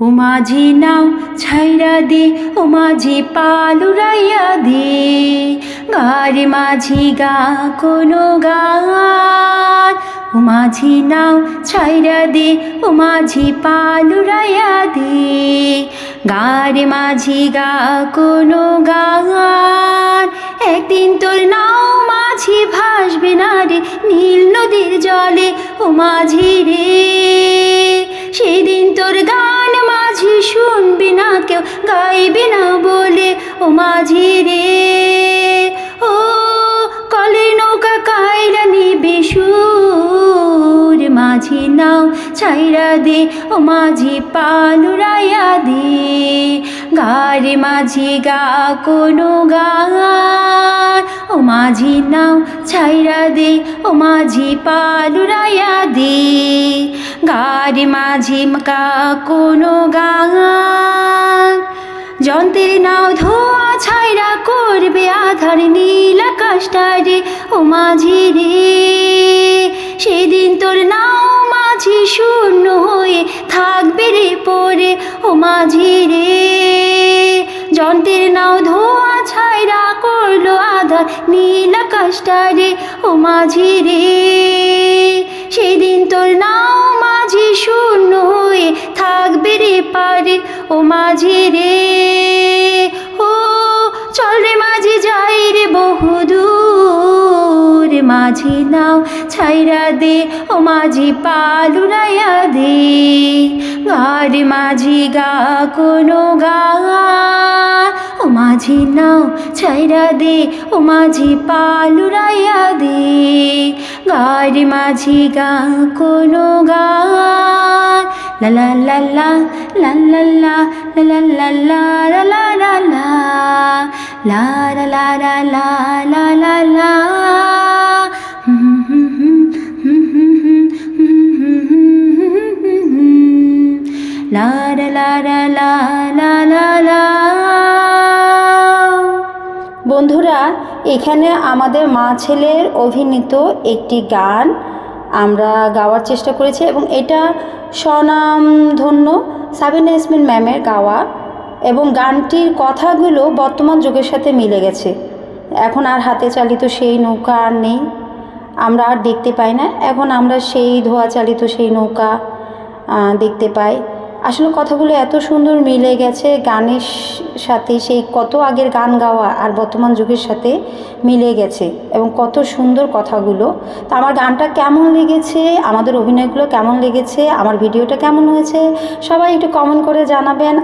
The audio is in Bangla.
ও মাঝি নাও ছাইরা দে ও মাঝি পালুরাইয়া দে। গারে মাঝি গা, কোনো গান। ও মাঝি নাও ছাইরা দে ও মাঝি পালুরাইয়া দে। গারে মাঝি গা, কোনো গান। একদিন তোর নাও মাঝি ভাসবে না রে, নীল নদীর জলে ও মাঝি রে। কেউ গাইবে না বলে, ও মাঝি রে। ও কলে নৌকা কাইরা নিবে সুর, মাঝি নাও ছাইরা দে, ও মাঝি পালুরাইয়া দে। গারে মাঝি গা, কোনো গান, ও মাঝি নাও ছাইরা দে, ও মাঝি পালুরাইয়া দে। গারে মাঝি কোনো গান। যন্ত্রের নাও ধোয়া ছাইরা করবে আধার নীল আকাশটারে ও মাঝি রে সেদিন তোর নাও মাঝি শূন্য হয়ে থাকবে রে পরে ও মাঝি রে যন্ত্রের নাও ধোয়া ছাইরা করল আধার নীল আকাশটারে ও মাঝি রে পারে ও মাঝি রে। ও, চল রে মাঝি যাই রে বহুদূর মাঝি নাও ছাইরা দে ও মাঝি পালুরাইয়া দে। গারে মাঝি গা কোনো গা। ও মাঝি নাও ছাইরা দে ও মাঝি পালুরাইয়া দে। গারে মাঝি গা কোনো গা। লা লা লা লা লা লা লা লা লা লা লা লা লা লা হুম হুম হুম হুম হুম হুম হুম হুম হুম হুম লা লা লা লা লা লা লা বন্ধুরা এখানে আমাদের মা ছেলের অভিনীত একটি গান আমরা গাওয়ার চেষ্টা করেছি এবং এটা স্বনামধন্য সাবিনা ইসমিন ম্যামের গাওয়া এবং গানটির কথাগুলো বর্তমান যুগের সাথে মিলে গেছে। এখন আর হাতে চালিত সেই নৌকা আর নেই। আমরা আর দেখতে পাই না। এখন আমরা সেই ধোয়া চালিত সেই নৌকা দেখতে পাই। আসলে কথাগুলো এত সুন্দর মিলে গেছে, গানের সাথে সেই কত আগের গান গাওয়া আর বর্তমান যুগের সাথে মিলে গেছে এবং কত সুন্দর কথাগুলো। তো আমার গানটা কেমন লেগেছে, আমাদের অভিনয়গুলো কেমন লেগেছে, আমার ভিডিওটা কেমন হয়েছে, সবাই একটু কমেন্ট করে জানাবেন।